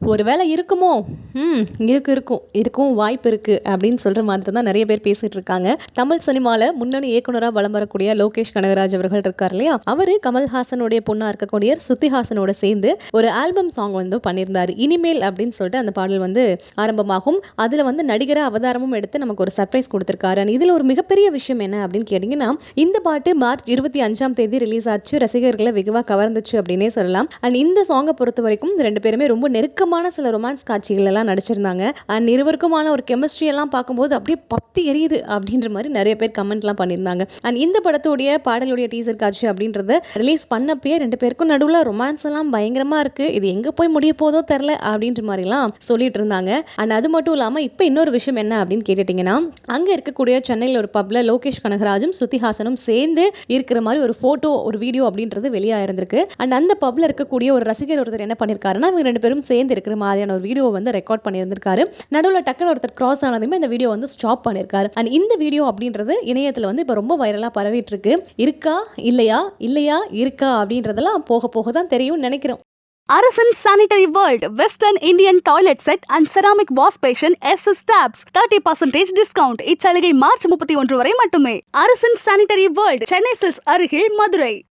ஒருவேளை இருக்குமோ? ம் இருக்கு இருக்கும். இருக்கும் வாய்ப்பு இருக்குது அப்படின்னு சொல்கிற மாதிரி தான் நிறைய பேர் பேசிகிட்டு இருக்காங்க. தமிழ் சினிமாவில் முன்னணி இயக்குனராக வலம் வரக்கூடிய லோகேஷ் கனகராஜ் அவர்கள் இருக்கார் இல்லையா? அவர் கமல்ஹாசனுடைய பொண்ணாக இருக்கக்கூடிய ஸ்ருதிஹாசனோட சேர்ந்து ஒரு ஆல்பம் சாங் வந்து பண்ணியிருந்தார். இனிமேல் அப்படின்னு சொல்லிட்டு அந்த பாடல் வந்து ஆரம்பமாகும். அதில் வந்து நடிகரை அவதாரமும் எடுத்து நமக்கு ஒரு சர்ப்ரைஸ் கொடுத்துருக்காரு. அண்ட் இதில் ஒரு மிகப்பெரிய விஷயம் என்ன அப்படின்னு கேட்டிங்கன்னா இந்த பாட்டு மார்ச் இருபத்தி அஞ்சாம் தேதி ரிலீஸ் ஆச்சு. ரசிகர்களை வெகுவாக கவர்ந்துச்சு அப்படின்னே சொல்லலாம். அண்ட் இந்த சாங்கை பொறுத்த வரைக்கும் ரெண்டு பேருமே ரொம்ப நெருக்கமான சில ரொமான்ஸ் காட்சிகள் எல்லாம் நடிச்சிருந்தாங்க. அண்ட் இருவருக்குமான ஒரு கெமிஸ்ட்ரி எல்லாம் பார்க்கும்போது அப்படியே பத்தி எரியுது அப்படின்ற மாதிரி நிறைய பேர் கமெண்ட்லாம் பண்ணியிருந்தாங்க. அண்ட் இந்த படத்துடைய பாடலுடைய டீசர் காட்சி அப்படின்றத ரிலீஸ் பண்ணப்பயே ரெண்டு பேருக்கும் நடுவில் ரொமான்ஸ் எல்லாம் பயங்கரமாக இருக்குது இது எங்கே போய் முடிய போதோ தெரில அப்படின்ற மாதிரிலாம் சொல்லிட்டு இருந்தாங்க. அண்ட் அது மட்டும் இல்லாமல் இப்போ இன்னொரு விஷயம் என்ன அப்படின்னு கேட்டுட்டிங்கன்னா அங்கே இருக்கக்கூடிய சென்னையில் ஒரு பப்ல லோகேஷ் கனகராஜும் ஸ்ருதிஹாசனும் சேர்ந்து இருக்கிற மாதிரி ஒரு ஃபோட்டோ ஒரு வீடியோ அப்படின்றது வெளியாக இருந்திருக்கு அண்ட் அந்த பப்ல இருக்கக்கூடிய ஒரு ரசிகர் ஒருத்தர் என்ன பண்ணியிருக்காருன்னா இவங்க ரெண்டு பேரும் சேர்ந்து இருக்கிற மாதிரியான ஒரு வீடியோ வந்து ரெக்கார்ட் பண்ணியிருந்திருக்காரு. நடுவில் டக்குனு ஒருத்தர் கிராஸ் ஆனதுமே இந்த வீடியோ வந்து ஸ்டாப் பண்ணியிருக்காரு. அண்ட் இந்த வீடியோ அப்படின்றது இணையத்தில் வந்து இப்போ ரொம்ப வைரலாக பரவிட்டு இருக்கு இருக்கா? இல்லையா? இல்லையா? இருக்கா? அப்படின்றதெல்லாம் போக போக தான் தெரியும் நினைக்கிறோம். Arasan sanitary world western Indian toilet set and ceramic wash basin S S taps thirty percentage discount இச்சலுகை மார்ச் முப்பத்தி ஒன்று வரை மட்டுமே. அரசன் சானிட்டரி வேர்ல்ட் சென்னை சில்ஸ் அருகில் மதுரை.